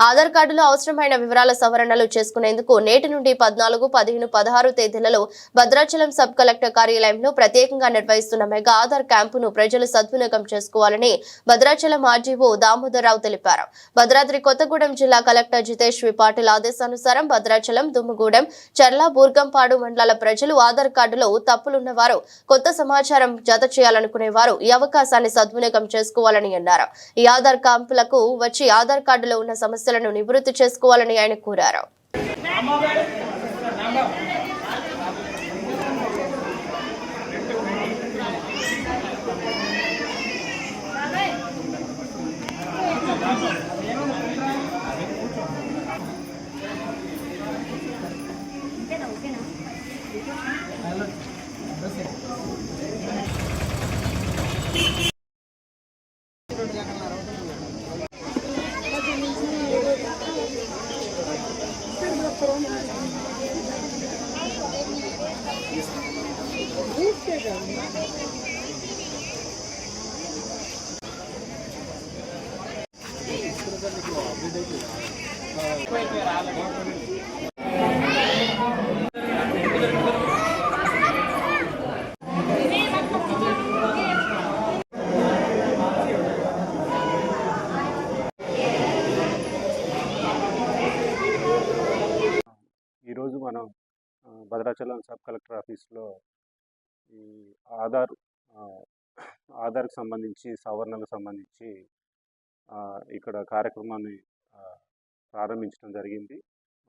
ఆధార్ కార్డులో అవసరమైన వివరాల సవరణలు చేసుకునేందుకు నేటి నుండి పద్నాలుగు పదిహేను పదహారు తేదీలలో భద్రాచలం సబ్ కలెక్టర్ కార్యాలయంలో ప్రత్యేకంగా నిర్వహిస్తున్న మెగా ఆధార్ క్యాంపును ప్రజలు సద్వినియోగం చేసుకోవాలని భద్రాచలం ఆర్జీఓ దామోదరరావు తెలిపారు. భద్రాద్రి కొత్తగూడెం జిల్లా కలెక్టర్ జితేష్ వి పాటిల్ ఆదేశానుసారం భద్రాచలం దుమ్ముగూడెం చర్ల బూర్గంపాడు మండలాల ప్రజలు ఆధార్ కార్డులో తప్పులున్న వారు కొత్త సమాచారం జత చేయాలనుకునే వారు ఈ అవకాశాన్ని సద్వినియోగం చేసుకోవాలని అన్నారు. ఈ ఆధార్ క్యాంపులకు వచ్చి ఆధార్ కార్డులో ఉన్న సమస్య సమస్యలను నివృత్తి చేసుకోవాలని ఆయన కోరారు. ఈరోజు మనం భద్రాచలం సబ్ కలెక్టర్ ఆఫీస్లో ఈ ఆధార్ ఆధార్కి సంబంధించి సవరణలకు సంబంధించి ఇక్కడ కార్యక్రమాన్ని ప్రారంభించడం జరిగింది.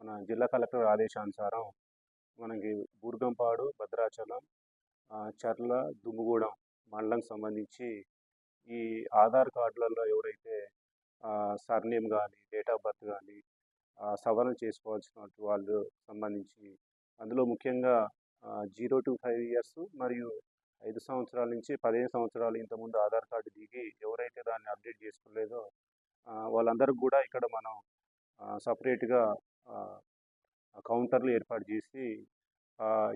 మన జిల్లా కలెక్టర్ ఆదేశానుసారం మనకి బూర్గంపాడు భద్రాచలం చర్ల దుమ్ముగూడెం మండలంకి సంబంధించి ఈ ఆధార్ కార్డులలో ఎవరైతే సర్నేమ్ కానీ డేట్ ఆఫ్ బర్త్ కానీ సవరణ చేసుకోవాల్సిన వాళ్ళు సంబంధించి అందులో ముఖ్యంగా జీరో టు ఫైవ్ ఇయర్స్ మరియు ఐదు సంవత్సరాల నుంచి పదిహేను సంవత్సరాలు ఇంతకుముందు ఆధార్ కార్డు దిగి ఎవరైతే దాన్ని అప్డేట్ చేసుకోలేదో వాళ్ళందరికీ కూడా ఇక్కడ మనం సపరేట్గా కౌంటర్లు ఏర్పాటు చేసి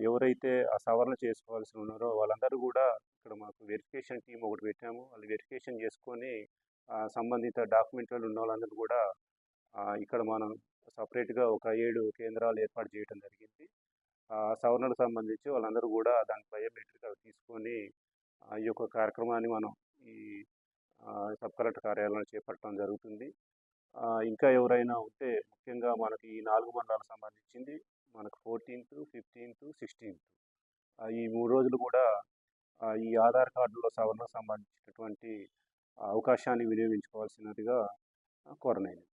ఎవరైతే ఆ సవరణ చేసుకోవాల్సి ఉన్నారో వాళ్ళందరూ కూడా ఇక్కడ మాకు వెరిఫికేషన్ టీం ఒకటి పెట్టాము. వాళ్ళు వెరిఫికేషన్ చేసుకొని సంబంధిత డాక్యుమెంట్లు ఉన్న వాళ్ళందరూ కూడా ఇక్కడ మనం సపరేట్గా ఒక ఏడు కేంద్రాలు ఏర్పాటు చేయడం జరిగింది. సవరణకు సంబంధించి వాళ్ళందరూ కూడా దాని బయోమెట్రిక్ తీసుకొని ఈ యొక్క కార్యక్రమాన్ని మనం ఈ సబ్ కలెక్టర్ కార్యాలయంలో చేపట్టడం జరుగుతుంది. ఇంకా ఎవరైనా ఉంటే ముఖ్యంగా మనకి ఈ నాలుగు మండలాలకు సంబంధించింది మనకు ఫోర్టీన్త్ ఫిఫ్టీన్త్ సిక్స్టీన్త్. ఈ మూడు రోజులు కూడా ఈ ఆధార్ కార్డులో సవరణకు సంబంధించినటువంటి అవకాశాన్ని వినియోగించుకోవాల్సినదిగా కోరనైంది